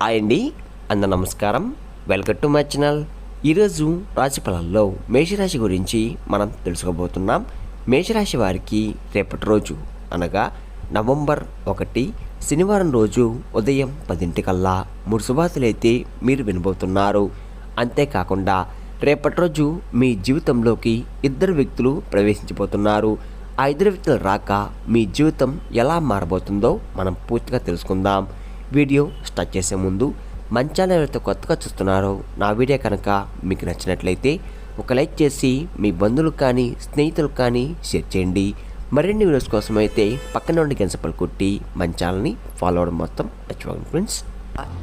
Hi అండి అంద నమస్కారం. వెల్కమ్ టు మై ఛానల్ ఈరోజు రాశి ఫలాల్లో మేషరాశి గురించి మనం తెలుసుకోబోతున్నాం. మేషరాశి వారికి రేపటి రోజు అనగా నవంబర్ ఒకటి శనివారం రోజు ఉదయం పదింటికల్లా మూడు శుభార్తలైతే మీరు వినబోతున్నారు. అంతేకాకుండా రేపటి రోజు మీ జీవితంలోకి ఇద్దరు వ్యక్తులు ప్రవేశించబోతున్నారు. ఆ ఇద్దరు వ్యక్తులు రాక మీ జీవితం ఎలా మారబోతుందో మనం పూర్తిగా తెలుసుకుందాం. వీడియో స్టార్ట్ చేసే ముందు మంచాల ఎవరైతే కొత్తగా చూస్తున్నారో నా వీడియో కనుక మీకు నచ్చినట్లయితే ఒక లైక్ చేసి మీ బంధువులకు కానీ స్నేహితులకు కానీ షేర్ చేయండి. మరిన్ని వీడియోస్ కోసం అయితే పక్కన ఉండి గెంచపలు కొట్టి మన ఛానల్ని ఫాలో అవడం మొత్తం మర్చిపోకండి ఫ్రెండ్స్.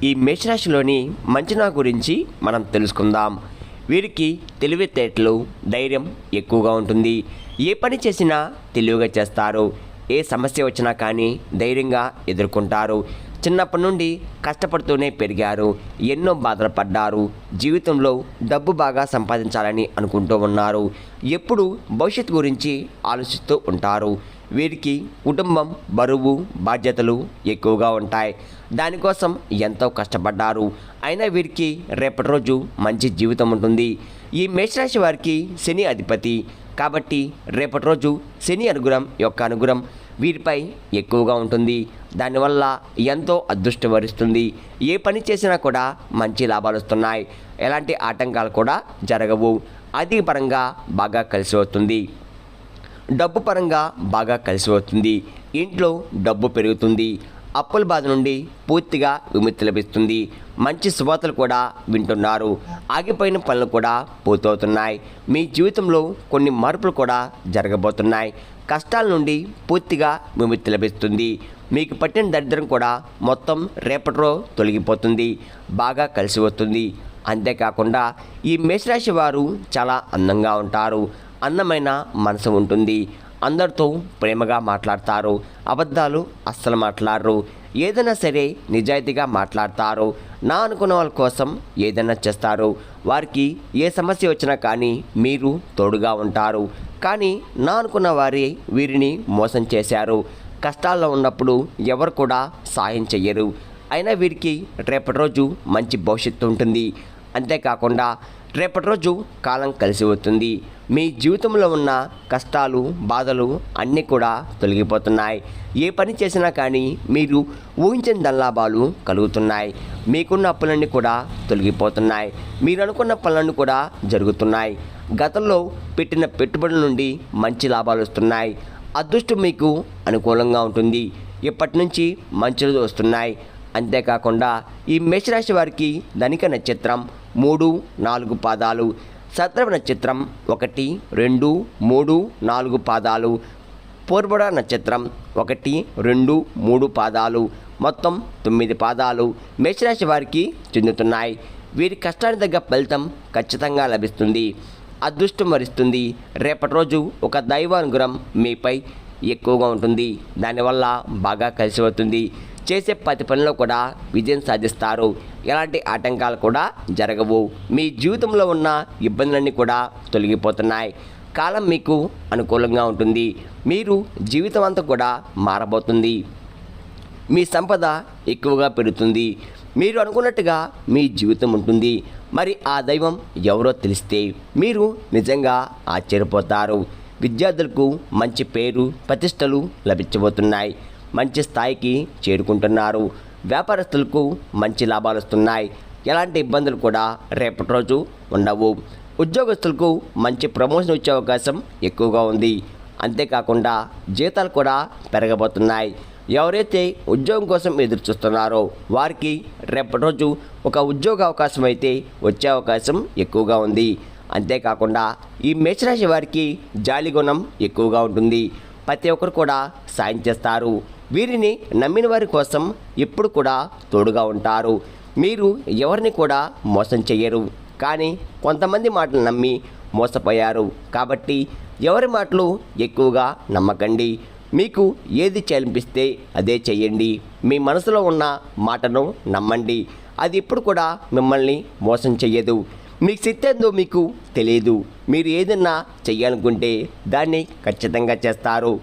ఈ మేషరాశిలోని మంచనా గురించి మనం తెలుసుకుందాం. వీరికి తెలివితేటలు ధైర్యం ఎక్కువగా ఉంటుంది. ఏ పని చేసినా తెలివిగా చేస్తారు. ఏ సమస్య వచ్చినా కానీ ధైర్యంగా ఎదుర్కొంటారు. చిన్నప్పటి నుండి కష్టపడుతూనే పెరిగారు. ఎన్నో బాధలు పడ్డారు. జీవితంలో డబ్బు బాగా సంపాదించాలని అనుకుంటూ ఉన్నారు. ఎప్పుడు భవిష్యత్తు గురించి ఆలోచిస్తూ ఉంటారు. వీరికి కుటుంబం బరువు బాధ్యతలు ఎక్కువగా ఉంటాయి. దానికోసం ఎంతో కష్టపడ్డారు. అయినా వీరికి రేపటి రోజు మంచి జీవితం ఉంటుంది. ఈ మేషరాశి వారికి శని అధిపతి. కాబట్టి రేపటి రోజు శని అనుగ్రహం యొక్క అనుగ్రహం వీరిపై ఎక్కువగా ఉంటుంది. దానివల్ల ఎంతో అదృష్టం వరిస్తుంది. ఏ పని చేసినా కూడా మంచి లాభాలు వస్తున్నాయి. ఎలాంటి ఆటంకాలు కూడా జరగవు. అది పరంగా బాగా కలిసి వస్తుంది. డబ్బు పరంగా బాగా కలిసి వస్తుంది. ఇంట్లో డబ్బు పెరుగుతుంది. అప్పుల బాధ నుండి పూర్తిగా విముక్తి లభిస్తుంది. మంచి శుభార్తలు కూడా వింటున్నారు. ఆగిపోయిన పనులు కూడా పూర్తవుతున్నాయి. మీ జీవితంలో కొన్ని మార్పులు కూడా జరగబోతున్నాయి. కష్టాల నుండి పూర్తిగా విముక్తి లభిస్తుంది. మీకు పట్టిన దరిద్రం కూడా మొత్తం రేపటిలో తొలగిపోతుంది. బాగా కలిసి వస్తుంది. అంతేకాకుండా ఈ మేషరాశి వారు చాలా అందంగా ఉంటారు. అందమైన మనసు ఉంటుంది. అందరితో ప్రేమగా మాట్లాడతారు. అబద్ధాలు అస్సలు మాట్లాడరు. ఏదైనా సరే నిజాయితీగా మాట్లాడతారు. నా అనుకున్న వాళ్ళ కోసం ఏదైనా చేస్తారు. వారికి ఏ సమస్య వచ్చినా కానీ మీరు తోడుగా ఉంటారు. కానీ నా అనుకున్న వారి వీరిని మోసం చేశారు. కష్టాల్లో ఉన్నప్పుడు ఎవరు కూడా సాయం చెయ్యరు. అయినా వీరికి రేపటి రోజు మంచి భవిష్యత్తు ఉంటుంది. అంతేకాకుండా రేపటి రోజు కాలం కలిసి వస్తుంది. మీ జీవితంలో ఉన్న కష్టాలు బాధలు అన్నీ కూడా తొలగిపోతున్నాయి. ఏ పని చేసినా కానీ మీరు ఊహించిన దల్లాభాలు కలుగుతున్నాయి. మీకున్న అప్పులన్నీ కూడా తొలగిపోతున్నాయి. మీరు అనుకున్న పనులన్నీ కూడా జరుగుతున్నాయి. గతంలో పెట్టిన పెట్టుబడుల నుండి మంచి లాభాలు వస్తున్నాయి. అదృష్టం మీకు అనుకూలంగా ఉంటుంది. ఇప్పటి నుంచి మంచి రోజులు వస్తున్నాయి? అంతేకాకుండా ఈ మేషరాశి వారికి ధనిక నక్షత్రం మూడు నాలుగు పాదాలు. సత్రవ నక్షత్రం ఒకటి రెండు మూడు నాలుగు పాదాలు. పూర్వడ నక్షత్రం ఒకటి రెండు మూడు పాదాలు. మొత్తం తొమ్మిది పాదాలు మేషరాశి వారికి చెందుతున్నాయి. వీరి కష్టానికి తగ్గ ఫలితం ఖచ్చితంగా లభిస్తుంది. అదృష్టం వరిస్తుంది. రేపటి రోజు ఒక దైవానుగ్రహం మీపై ఎక్కువగా ఉంటుంది. దానివల్ల బాగా కలిసి వస్తుంది చేసే ప్రతి పనిలో కూడా విజయం సాధిస్తారు. ఎలాంటి ఆటంకాలు కూడా జరగవు. మీ జీవితంలో ఉన్న ఇబ్బందులన్నీ కూడా తొలగిపోతున్నాయి. కాలం మీకు అనుకూలంగా ఉంటుంది. మీరు జీవితం అంతా కూడా మారబోతుంది. మీ సంపద ఎక్కువగా పెరుగుతుంది. మీరు అనుకున్నట్టుగా మీ జీవితం ఉంటుంది. మరి ఆ దైవం ఎవరో తెలిస్తే మీరు నిజంగా ఆశ్చర్యపోతారు. విద్యార్థులకు మంచి పేరు ప్రతిష్టలు లభించబోతున్నాయి. మంచి స్థాయికి చేరుకుంటున్నారు. వ్యాపారస్తులకు మంచి లాభాలు వస్తున్నాయి. ఎలాంటి ఇబ్బందులు కూడా రేపటి రోజు ఉండవు. ఉద్యోగస్తులకు మంచి ప్రమోషన్ వచ్చే అవకాశం ఎక్కువగా ఉంది. అంతేకాకుండా జీతాలు కూడా పెరగబోతున్నాయి. ఎవరైతే ఉద్యోగం కోసం ఎదురు చూస్తున్నారో వారికి రేపటి రోజు ఒక ఉద్యోగ అవకాశం అయితే వచ్చే అవకాశం ఎక్కువగా ఉంది. అంతేకాకుండా ఈ మేషరాశి వారికి జాలి గుణం ఎక్కువగా ఉంటుంది. ప్రతి ఒక్కరు కూడా సాయం చేస్తారు. వీరిని నమ్మిన వారి కోసం ఎప్పుడు కూడా తోడుగా ఉంటారు. మీరు ఎవరిని కూడా మోసం చేయరు కానీ కొంతమంది మాటలు నమ్మి మోసపోయారు. కాబట్టి ఎవరి మాటలు ఎక్కువగా నమ్మకండి. మీకు ఏది చేలిపిస్తే అదే చేయండి మీ మనసులో ఉన్న మాటను నమ్మండి. అది ఇప్పుడు కూడా మిమ్మల్ని మోసం చెయ్యదు. మీకు శక్తి ఏందో మీకు తెలియదు. మీరు ఏదన్నా చెయ్యాలనుకుంటే దాన్ని ఖచ్చితంగా చేస్తారు.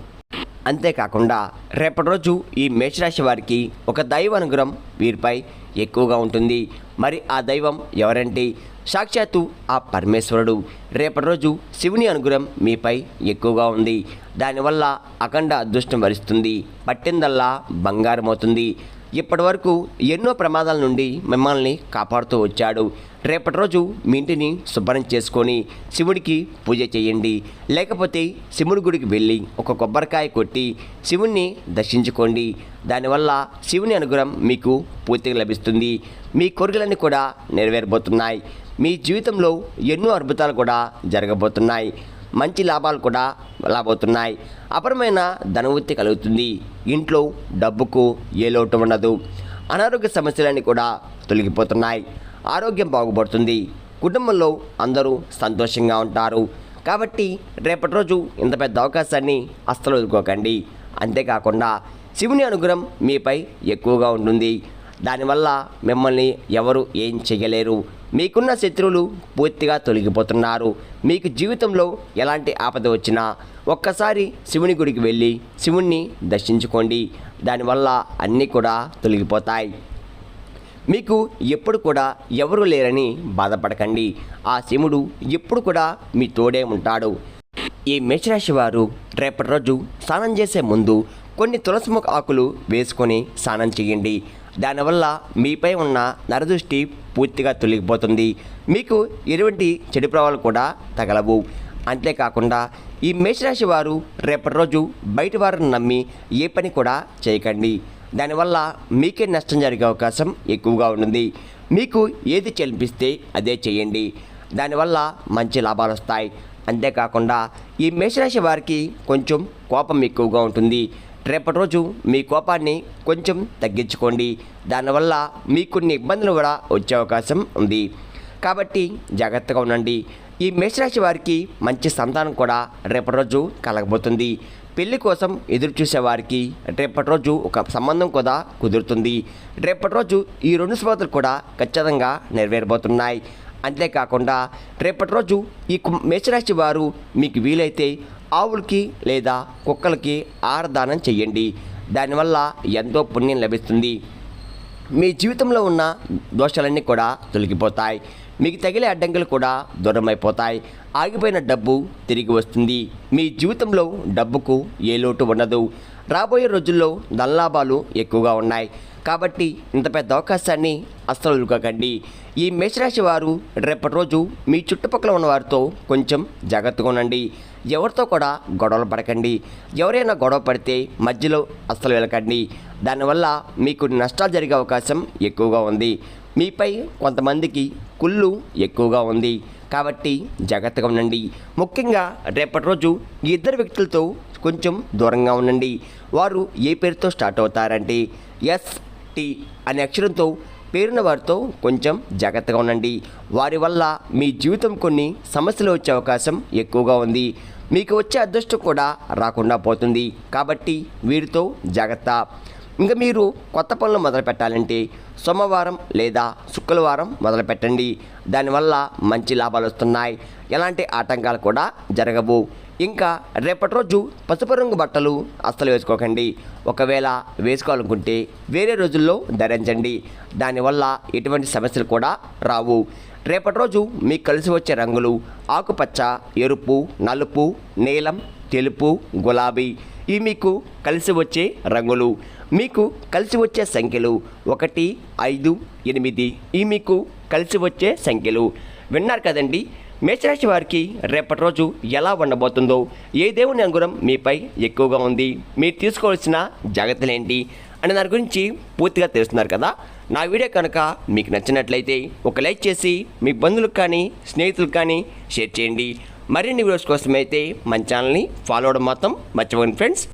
అంతేకాకుండా రేపటి రోజు ఈ మేషరాశి వారికి ఒక దైవ అనుగ్రహం వీరిపై ఎక్కువగా ఉంటుంది. మరి ఆ దైవం ఎవరంటే? సాక్షాత్తు ఆ పరమేశ్వరుడు. రేపటి రోజు శివుని అనుగ్రహం మీపై ఎక్కువగా ఉంది. దానివల్ల అఖండ అదృష్టం వరిస్తుంది. పట్టిందల్లా బంగారం అవుతుంది ఇప్పటి వరకు ఎన్నో ప్రమాదాల నుండి మిమ్మల్ని కాపాడుతూ వచ్చాడు. రేపటి రోజు మీ ఇంటిని శుభ్రం చేసుకొని శివుడికి పూజ చేయండి. లేకపోతే శివుడి గుడికి వెళ్ళి ఒక కొబ్బరికాయ కొట్టి శివుణ్ణి దర్శించుకోండి. దానివల్ల శివుని అనుగ్రహం మీకు పూర్తిగా లభిస్తుంది. మీ కోరికలన్నీ కూడా నెరవేరబోతున్నాయి. మీ జీవితంలో ఎన్నో అద్భుతాలు కూడా జరగబోతున్నాయి. మంచి లాభాలు కూడా రాబోతున్నాయి. అపరమైన ధనవృత్తి కలుగుతుంది. ఇంట్లో డబ్బుకు ఏ లోటు ఉండదు. అనారోగ్య సమస్యలన్నీ కూడా తొలగిపోతున్నాయి. ఆరోగ్యం బాగుపడుతుంది. కుటుంబంలో అందరూ సంతోషంగా ఉంటారు. కాబట్టి రేపటి రోజు ఇంత పెద్ద అవకాశాన్ని అస్సలు వదులుకోకండి. అంతేకాకుండా శివుని అనుగ్రహం మీపై ఎక్కువగా ఉంటుంది. దానివల్ల మిమ్మల్ని ఎవరు ఏం చేయలేరు. మీకున్న శత్రువులు పూర్తిగా తొలగిపోతున్నారు. మీకు జీవితంలో ఎలాంటి ఆపద వచ్చినా ఒక్కసారి శివుని గుడికి వెళ్ళి శివుణ్ణి దర్శించుకోండి. దానివల్ల అన్నీ కూడా తొలగిపోతాయి. మీకు ఎప్పుడు కూడా ఎవరు లేరని బాధపడకండి. ఆ శివుడు ఎప్పుడు కూడా మీ తోడే ఉంటాడు. ఈ మేషరాశి వారు రేపటి రోజు స్నానం చేసే ముందు కొన్ని తులసి ముఖ ఆకులు వేసుకొని స్నానం చేయండి. దానివల్ల మీపై ఉన్న నరదృష్టి పూర్తిగా తొలగిపోతుంది. మీకు ఎటువంటి చెడు ప్రభావాలు కూడా తగలవు. అంతేకాకుండా ఈ మేషరాశి వారు రేపటి రోజు బయట వారిని నమ్మి ఏ పని కూడా చేయకండి. దానివల్ల మీకే నష్టం జరిగే అవకాశం ఎక్కువగా ఉంటుంది. మీకు ఏది చెల్లిపిస్తే అదే చేయండి. దానివల్ల మంచి లాభాలు వస్తాయి. అంతేకాకుండా ఈ మేషరాశి వారికి కొంచెం కోపం ఎక్కువగా ఉంటుంది. రేపటి రోజు మీ కోపాన్ని కొంచెం తగ్గించుకోండి. దానివల్ల మీకు కొన్ని ఇబ్బందులు కూడా వచ్చే అవకాశం ఉంది. కాబట్టి జాగ్రత్తగా ఉండండి. ఈ మేషరాశి వారికి మంచి సంతానం కూడా రేపటి రోజు కలగబోతుంది. పెళ్ళి కోసం ఎదురు చూసే వారికి రేపటి రోజు ఒక సంబంధం కూడా కుదురుతుంది. రేపటి రోజు ఈ రెండు స్వాతులు కూడా ఖచ్చితంగా నెరవేరబోతున్నాయి. అంతేకాకుండా రేపటి రోజు ఈ కు- మేషరాశి వారు మీకు వీలైతే ఆవులకి లేదా కుక్కలకి ఆహారదానం చెయ్యండి. దానివల్ల ఎంతో పుణ్యం లభిస్తుంది. మీ జీవితంలో ఉన్న దోషాలన్నీ కూడా తొలగిపోతాయి. మీకు తగిలే అడ్డంకులు కూడా దూరమైపోతాయి. ఆగిపోయిన డబ్బు తిరిగి వస్తుంది. మీ జీవితంలో డబ్బుకు ఏ లోటు ఉండదు. రాబోయే రోజుల్లో ధనలాభాలు ఎక్కువగా ఉన్నాయి. కాబట్టి ఇంత పెద్ద అవకాశాన్ని అస్సలు వదులుకోకండి ఈ మేషరాశి వారు రేపటి రోజు మీ చుట్టుపక్కల ఉన్న వారితో కొంచెం జాగ్రత్తగా ఉండండి. ఎవరితో కూడా గొడవలు పడకండి. ఎవరైనా గొడవ పడితే మధ్యలో అస్సలు వెళ్ళకండి దానివల్ల మీకు నష్టాలు జరిగే అవకాశం ఎక్కువగా ఉంది. మీపై కొంతమందికి కుళ్ళు ఎక్కువగా ఉంది. కాబట్టి జాగ్రత్తగా ఉండండి. ముఖ్యంగా రేపటి రోజు ఈ ఇద్దరు వ్యక్తులతో కొంచెం దూరంగా ఉండండి. వారు ఏ పేరుతో స్టార్ట్ అవుతారంటే ఎస్ టి అనే అక్షరంతో పేరున్న వారితో కొంచెం జాగ్రత్తగా ఉండండి. వారి వల్ల మీ జీవితం కొన్ని సమస్యలు వచ్చే అవకాశం ఎక్కువగా ఉంది. మీకు వచ్చే అదృష్టం కూడా రాకుండా పోతుంది. కాబట్టి వీరితో జాగ్రత్త. ఇంకా మీరు కొత్త పనులు మొదలు పెట్టాలంటే సోమవారం లేదా శుక్రవారం మొదలు పెట్టండి దానివల్ల మంచి లాభాలు వస్తున్నాయి. ఎలాంటి ఆటంకాలు కూడా జరగవు. ఇంకా రేపటి రోజు పసుపు రంగు బట్టలు అస్సలు వేసుకోకండి. ఒకవేళ వేసుకోవాలనుకుంటే వేరే రోజుల్లో ధరించండి. దానివల్ల ఎటువంటి సమస్యలు కూడా రావు. రేపటి రోజు మీకు కలిసి వచ్చే రంగులు ఆకుపచ్చ ఎరుపు నలుపు నీలం తెలుపు గులాబీ. ఇవి మీకు కలిసి వచ్చే రంగులు. మీకు కలిసి వచ్చే సంఖ్యలు ఒకటి ఐదు ఎనిమిది. ఈ మీకు కలిసి వచ్చే సంఖ్యలు. విన్నారు కదండి మేషరాశి వారికి రేపటి రోజు ఎలా ఉండబోతుందో ఏ దేవుని అనుగుణం మీపై ఎక్కువగా ఉంది మీరు తీసుకోవాల్సిన జాగ్రత్తలు ఏంటి అని దాని గురించి పూర్తిగా తెలుస్తున్నారు కదా. నా వీడియో కనుక మీకు నచ్చినట్లయితే ఒక లైక్ చేసి మీ బంధువులకు కానీ స్నేహితులకు కానీ షేర్ చేయండి. మరిన్ని వీడియోస్ కోసం అయితే మన ఛానల్ని ఫాలో అవడం మాత్రం మర్చిపోండి ఫ్రెండ్స్.